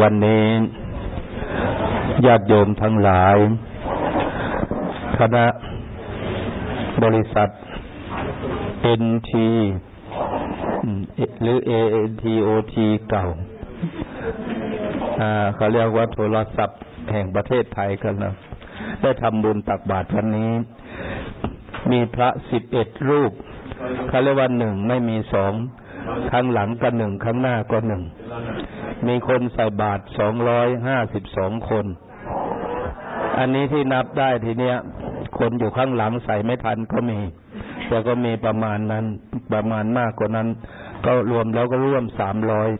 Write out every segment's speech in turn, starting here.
วันนี้ญาติโยมทั้งหลาย คณะบริษัท NT อืมหรือ ANTOT เก่าอ่าเขาเรียกว่าโทรศัพท์แห่งประเทศไทยกันนะได้ทำบุญตักบาตรวันนี้ มีพระสิบเอ็ดรูปเขาเรียกว่าหนึ่งไม่มีสองข้างหลังก็หนึ่งข้างหน้าก็หนึ่ง มีคนใส่บาตรสองร้อยห้าสิบสองคน อันนี้ที่นับได้ทีเนี้ย คนอยู่ข้างหลังใส่ไม่ทันก็มี แต่ก็มีประมาณนั้น ประมาณมากกว่านั้น ก็รวมแล้วก็ร่วมสามร้อย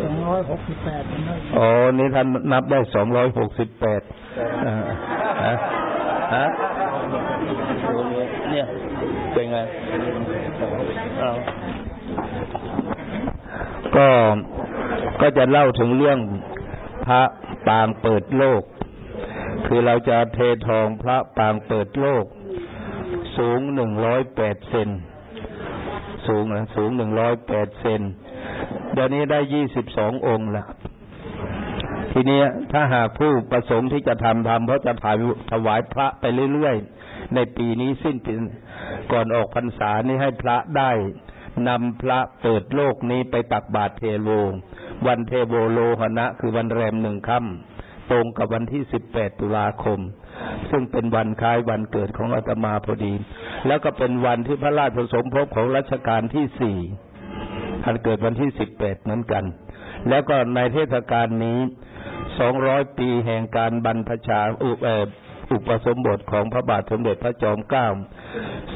สองร้อยหกสิบแปดนะอ๋อ นี่ท่านนับได้สองร้อยหกสิบแปดฮะฮะเนี่ย เป็นไงเอา ก็ก็จะเล่าถึงเรื่องพระปางเปิดโลก คือเราจะเททองพระปางเปิดโลก สูงหนึ่งร้อยแปดเซนสูงนะสูงหนึ่งร้อยแปดเซนเดี๋ยวนี้ได้ยี่สิบสององค์แล้วทีนี้ถ้าหากผู้ประสงค์ที่จะทำทำเพราะจะถ่ายถวายพระไปเรื่อยๆ ในปีนี้สิ้นปีก่อนออกพรรษานี้ให้พระได้ นำพระเปิดโลกนี้ไปตักบาตรเทโลวันเทโวโลหณะ คือวันแรมหนึ่งค่ำตรงกับวันที่สิบแปดตุลาคม ซึ่งเป็นวันคล้ายวันเกิดของอาตมาพอดี แล้วก็เป็นวันที่พระราชสมภพของรัชกาลที่สี่ท่านเกิดวันที่สิบแปดเหมือนกัน แล้วก็ในเทศกาลนี้สองร้อยปีแห่งการบรรพชาอุเอ่ออุปสมบทของพระบาทสมเด็จพระจอมเกล้า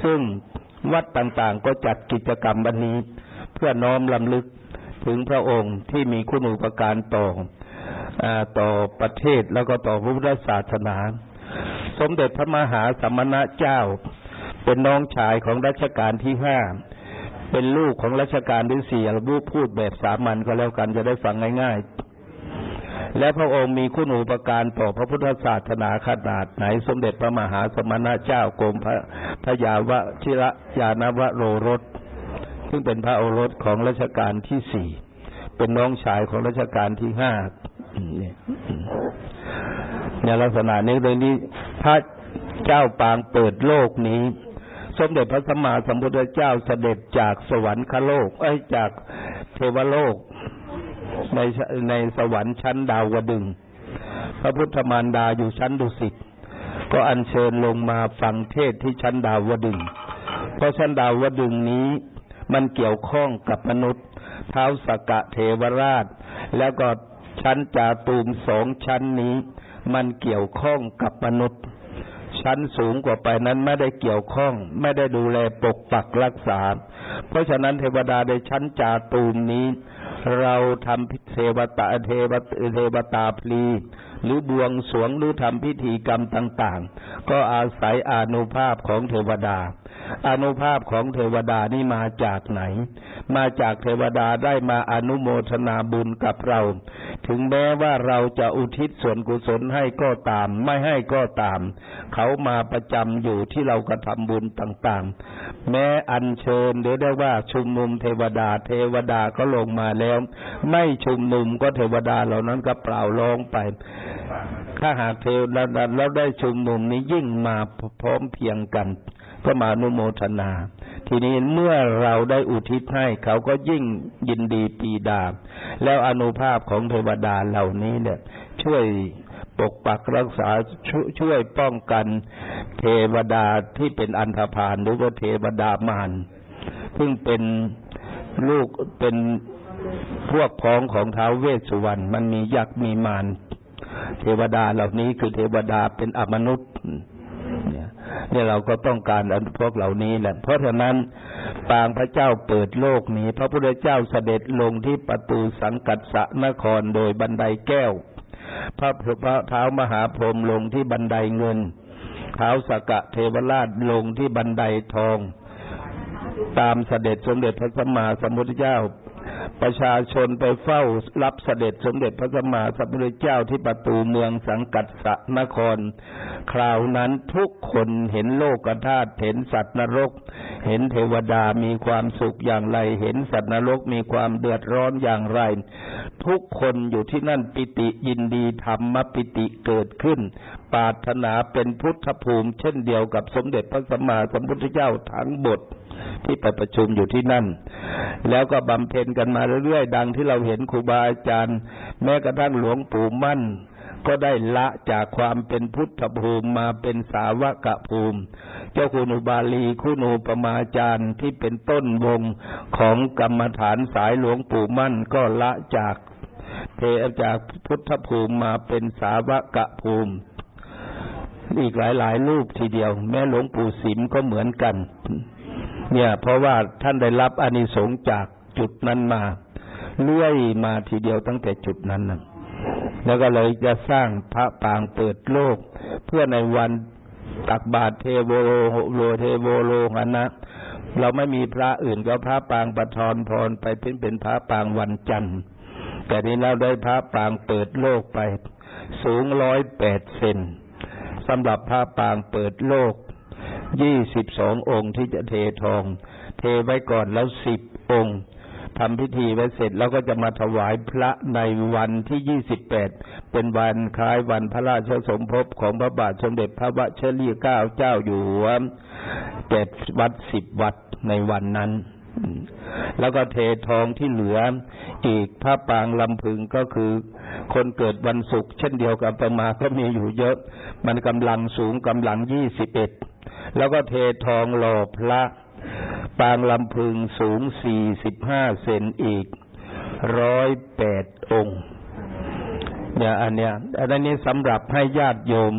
ซึ่ง วัดต่างๆ ก็จัดกิจกรรมวันนี้ เพื่อน้อมลำลึกถึงพระองค์ที่มีคุณูปการต่ออต่อประเทศแล้วก็ต่อพระพุทธศาสนา สมเด็จพระมหาสมณเจ้า เป็นน้องชายของรัชกาลที่ห้าเป็นลูกของรัชกาลที่สี่เราพูดแบบสามัญก็แล้วกันจะได้ฟังง่าย ๆ และพระองค์มีคุณูปการต่อพระพุทธศาสนาขนาดไหน สมเด็จพระมหาสมณเจ้ากรมพระพยาวชิระยานวโรรสซึ่งเป็นพระโอรสของรัชกาลที่สี่เป็นน้องชายของรัชกาลที่ห้าในลักษณะนี้เลยนี้พระเจ้าปางเปิดโลกนี้ สมเด็จพระสัมมาสัมพุทธเจ้าเสด็จจากสวรรคโลก เอ้ยจากเทวโลก ในในสวรรค์ชั้นดาวดึง พระพุทธมารดาอยู่ชั้นดุสิต ก็อัญเชิญลงมาฟังเทศที่ชั้นดาวดึง เพราะชั้นดาวดึงนี้มันเกี่ยวข้องกับมนุษย์ เท้าสกกะเทวราช แล้วก็ชั้นจาตูมสองชั้นนี้ มันเกี่ยวข้องกับมนุษย์ ชั้นสูงกว่าไปนั้นไม่ได้เกี่ยวข้อง ไม่ได้ดูแลปกปักรักษา เพราะฉะนั้นเทวดาในชั้นจาตูมนี้ เราทำเทวตาเทวเทวตาพลีหรือบวงสรวงหรือทำพิธีกรรมต่าง ๆ ก็อาศัยอนุภาพของเทวดาอนุภาพของเทวดานี่มาจากไหน มาจากเทวดาได้มาอนุโมทนาบุญกับเรา ถึงแม้ว่าเราจะอุทิศส่วนกุศลให้ก็ตาม ไม่ให้ก็ตาม เขามาประจำอยู่ที่เรากระทำบุญต่าง ๆ แม้อัญเชิญหรือได้ว่าชุมนุมเทวดาเทวดาก็ลงมาแล้วไม่ชุมนุมก็เทวดาเหล่านั้นก็เปล่าร้องไปถ้าหากเทวดาแล้วได้ชุมนุมนี้ยิ่งมาพร้อมเพียงกันก็มานุโมทนา ทีนี้เมื่อเราได้อุทิศให้เขาก็ยิ่งยินดีปีดา แล้วอนุภาพของเทวดาเหล่านี้เนี่ย ช่วยปกปักรักษาชช่วยป้องกันเทวดาที่เป็นอันธพาลหรือว่าเทวดามารซึ่งเป็นลูกเป็น พวกพ้องของท้าวเวสสุวรรณมันมียักษ์มีมารเทวดาเหล่านี้คือเทวดาเป็นอมนุษย์เนี่ยเนี่เราก็ต้องการพวกเหล่านี้แหละ เพราะฉะนั้นปางพระเจ้าเปิดโลกนี้ พระพุทธเจ้าเสด็จลงที่ประตูสังกัดสะนครโดยบันไดแก้ว พระพระเท้ามหาพรหมลงที่บันไดเงินเท้าสกกะเทวราชลงที่บันไดทอง ตามเสด็จสมเด็จพระสัมมาสัมพุทธเจ้า ประชาชนไปเฝ้ารับเสด็จสมเด็จพระสัมมาสัมพุทธเจ้าที่ประตูเมืองสังกัดสนคร คราวนั้นทุกคนเห็นโลกธาตุเห็นสัตว์นรก เห็นเทวดามีความสุขอย่างไร เห็นสัตว์นรกมีความเดือดร้อนอย่างไร ทุกคนอยู่ที่นั่นปิติยินดีธรรมปิติเกิดขึ้น ปาถนาเป็นพุทธภูมิ เช่นเดียวกับสมเด็จพระสัมมาสัมพุทธเจ้าทั้งหมด ที่ไปประชุมอยู่ที่นั่น แล้วก็บำเพ็ญกันมาเรื่อยๆ ดังที่เราเห็นครูบาอาจารย์ แม้กระทั่งหลวงปู่มั่น ก็ได้ละจากความเป็นพุทธภูมิมาเป็นสาวกภูมิ เจ้าคุณอุบาลีคุณูปมาจารย์ที่เป็นต้นวงของกรรมฐานสายหลวงปู่มั่นก็ละจากเทจากพุทธภูมิมาเป็นสาวกภูมิอีกหลายๆรูปทีเดียว แม้หลวงปู่สิมก็เหมือนกัน เนี่ย เพราะว่าท่านได้รับอานิสงส์จากจุดนั้นมา เลื่อยมาทีเดียวตั้งแต่จุดนั้นนะแล้วก็เลยจะสร้างพระปางเปิดโลก เพื่อในวันตักบาตรเทโวโลโลเทโวโลหันนะเราไม่มีพระอื่นก็พระปางประทอนพรไปเป็นเป็นพระปางวันจันทร์ แต่นี้เราได้พระปางเปิดโลกไป สูงร้อยแปดเซนสำหรับพระปางเปิดโลก ยี่สิบสององค์ที่จะเททอง เทไว้ก่อนแล้วสิบองค์ทำพิธีไว้เสร็จแล้วก็จะมาถวายพระในวันที่ยี่สิบแปดเป็นวันคล้ายวันพระราชสมภพของพระบาทสมเด็จพระวชิรเกล้าเจ้าอยู่หัวเจ็ดวัดสิบวัดในวันนั้น แล้วก็เททองที่เหลืออีกพระปางลำพึงก็คือ คนเกิดวันศุกร์เช่นเดียวกับประมาก็มีอยู่เยอะ มันกำลังสูงกำลังยี่สิบเอ็ด แล้วก็เททองหล่อพระ ปางลำพึงสูงสี่สิบห้าเซนอีกร้อยแปดองค์เนี่ยอันเนี้ยอันนี้สำหรับให้ญาติโยม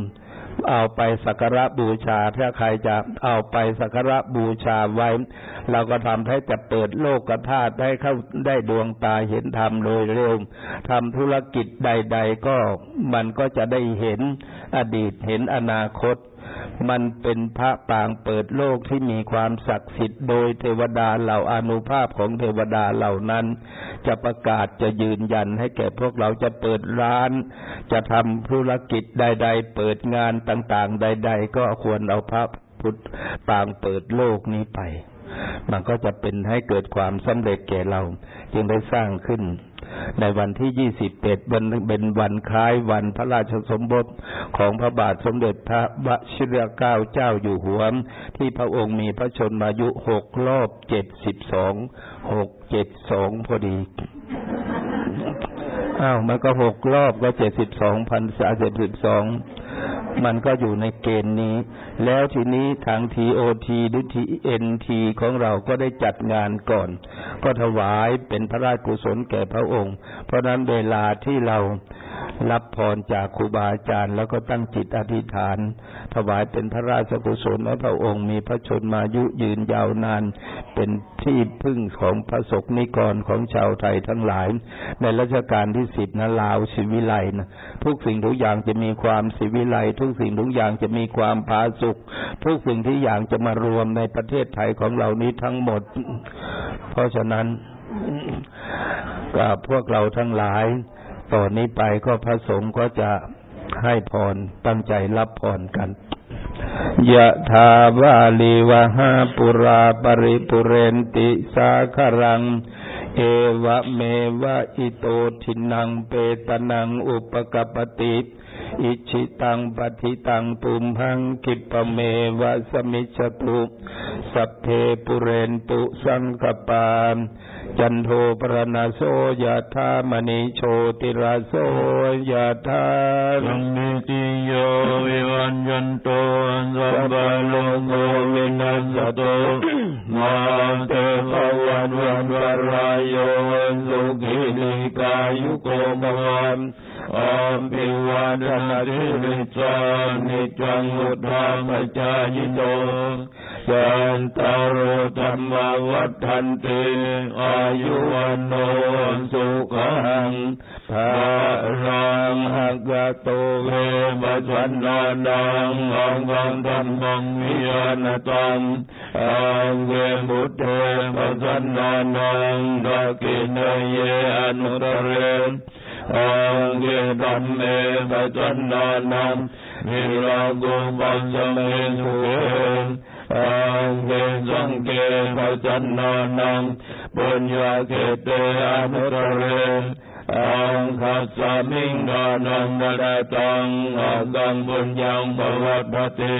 เอาไปสักการะบูชา ถ้าใครจะเอาไปสักการะบูชาไว้ เราก็ทำให้จะเปิดโลกธาตุให้เข้าได้ดวงตาเห็นธรรมโดยเร็วทำธุรกิจใด ๆ ก็มันก็จะได้เห็นอดีตเห็นอนาคต มันเป็นพระปางเปิดโลกที่มีความศักดิ์สิทธิ์โดยเทวดาเหล่าอนุภาพของเทวดาเหล่านั้น จะประกาศจะยืนยันให้แก่พวกเราจะเปิดร้าน จะทำธุรกิจใด ๆ เปิดงานต่างๆ ใด ๆ ก็ควรเอาพระพุทธปางเปิดโลกนี้ไป มันก็จะเป็นให้เกิดความสำเร็จแก่เรา จึงได้สร้างขึ้น ในวันที่ยี่สิบเอ็ดวันเป็นวันคล้ายวันพระราชสมภพของพระบาทสมเด็จพระวชิรเกล้าเจ้าอยู่หัวที่พระองค์มีพระชนมายุหกรอบเจ็ดสิบสองหกเจ็ดสองพอดีอ้าวมันก็หกรอบก็เจ็ดสิบสองพันสาเจ็ดสิบสอง มันก็อยู่ในเกณฑ์นี้ แล้วทีนี้ทางทีโอทีหรือทีเอ็นทีของเราก็ได้จัดงานก่อน ก็ถวายเป็นพระราชกุศลแก่พระองค์ เพราะนั้นเวลาที่เรา รับพรจากครูบาอาจารย์ แล้วก็ตั้งจิตอธิษฐาน ถวายเป็นพระราชกุศลให้พระองค์มีพระชนมายุยืนยาวนาน เป็นที่พึ่งของพระสกนิกรของชาวไทยทั้งหลาย ในรัชกาลที่สิบนะลาวศิวิไลนะทุกสิ่งทุกอย่างจะมีความศิวิไลทุกสิ่งทุกอย่างจะมีความผาสุกทุกสิ่งที่อย่างจะมารวมในประเทศไทยของเรานี้ทั้งหมด เพราะฉะนั้นกับพวกเราทั้งหลาย ต่อนนี้ไปก็พระสงฆ์ก็จะให้พรตั้งใจรับพรกันยะถาวาลีวะหาปุราปริปุเรนติสาคารัง เอวะเมวะอิโตทินังเปตนังอุปกปติอิชิตังปฏิตังปุมหังกิปเมวะสมิจตุสัพเพปุเรนตุสังกปาน จันโทปรณโสยะธามณิโชติราโสยะธาสังมิติโยวิวันยันโตสัพพะโลกโควินัสโตมาเตภวันวันวรายโยสุขินิกายุโกภวันอาภิวาทนาทิริจานิจังุทธาปจายโน ยันตารธรรมวัฏันติอายุวันโนสุขังภารังหักโตเวปัสสันนานังอังคังธรรมังวิญาณตังอังเวบุตเทปัสสันนานังดักินเยอนุตเรอังเวธัมเมปัสสันนานังวิรากุปัสสเมสุเข อังเวสังเกปัสสันนานังปุญญาเกเตอนุตเรอังคัสสามิงดานังนาดาตังอังกังบุญยังภวัตติ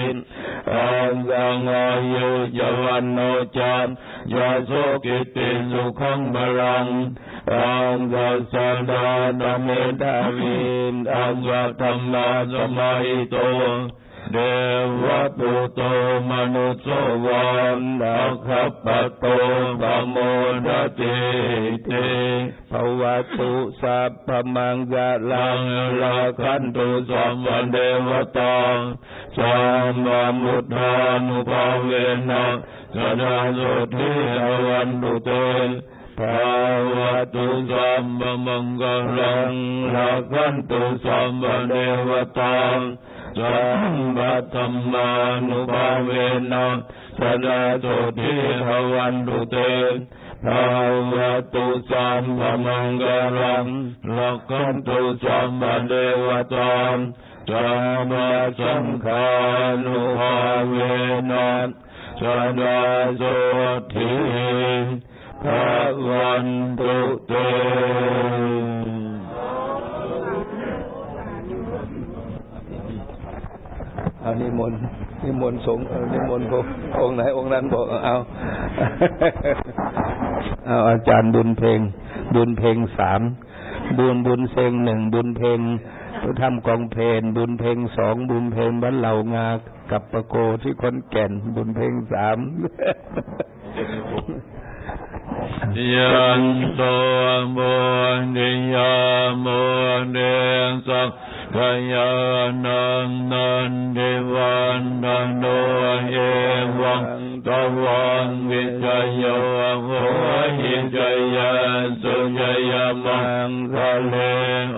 อังกังอายุจวันโนจามยาโสกิติสุขังบารังอังกัสสะดานเมตาวินอังวัฏมมาสมัยโต เดวะตุโตมนุสโสวันอัคคปะโตปะโมดติเตภวตุสัพพมังกะลังลาคันตุสัมวันเดวตาสัมมามุทานุภาเวนะสดาสุทิอวันตุเตภาวะตุสัมมมังกลังลาคันตุสัมวันเดวตา สัมบัตธรรมานุภาเวนะสดาสุทิอวันตุเตภาวะตุสัมภมังกลังลักขันตุสัมมเดวตามสัมมาสังฆานุภาเวนะสดาโสทิภาวันตุเต เอานิมนต์นิมนต์สงฆ์นิมนต์องค์ไหนองค์นั้นบอกเอาเอาอาจารย์บุญเพลง บุญเพลงสามบุญบุญเซงหนึ่งบุญเพลงทำกองเพลงบุญเพลงสองบุญเพลงบ้านเหล่างากับประโกที่คนแก่น บุญเพลงสาม ยันโตมุนิยามเดสักขยานังนันเดวันดันโนเอวังตวังวิจโยโหหิจยาสุจยมังคะเล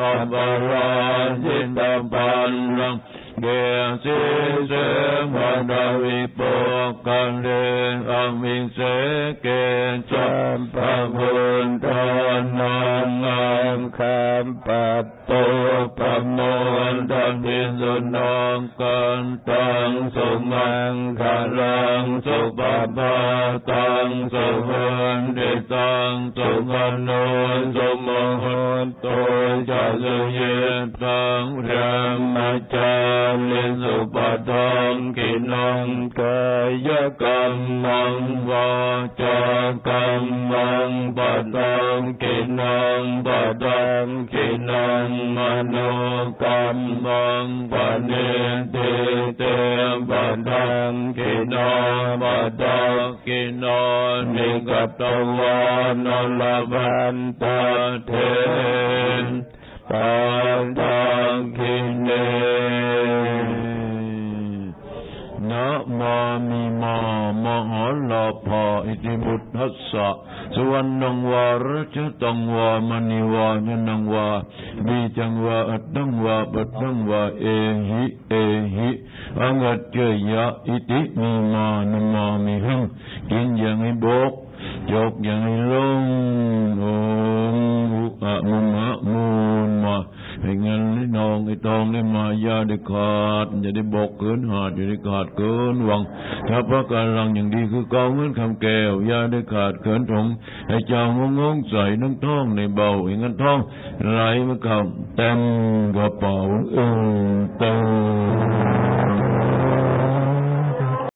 อปราจิตปันรัง เกสิเสมดาวิปกันเลอมิเสเกจัมปะพุนทานังอังคามปัตโตปะโมนทันติสุนองกันตังสุมังคารังสุปปาตังสุวันเด งสุกันโนสุโหนโตจะสุเยตังพระมจาลิสุปทังกินังกายกรรมังวาจากรรมังปัตตังกินังปัตตังกินังมโนกรรมังปณิติเตปัตตังกินังปัตตังกินังนิกัตตวานนลบันตเทนปันตังคินเนนะมามิมามหาลาภาอิติบุตทัสสะสวรรณังวารัชตังวามณีวายนังวาบีจังวาอัตตังวาปัตตังวาเอหิเอหิอังกัจเจยะอิติมีมานมามิหังกินอย่างให้บก ยก อย่างให้ลงโอ้อุอะมุมะมูลมาให้เงินให้นองให้ทองได้มาอย่าได้ขาดอย่าได้บกเกินหาดอย่าได้ขาดเกินหวังถ้าพระการลังอย่างดีคือเกาเงินคำแก้วอย่าได้ขาดเกินถงให้เจ้างงงใส่น้ำท่องในเบาให้เงินท่องไหลมาเข้าเต็มกระเป๋าเออเต็ม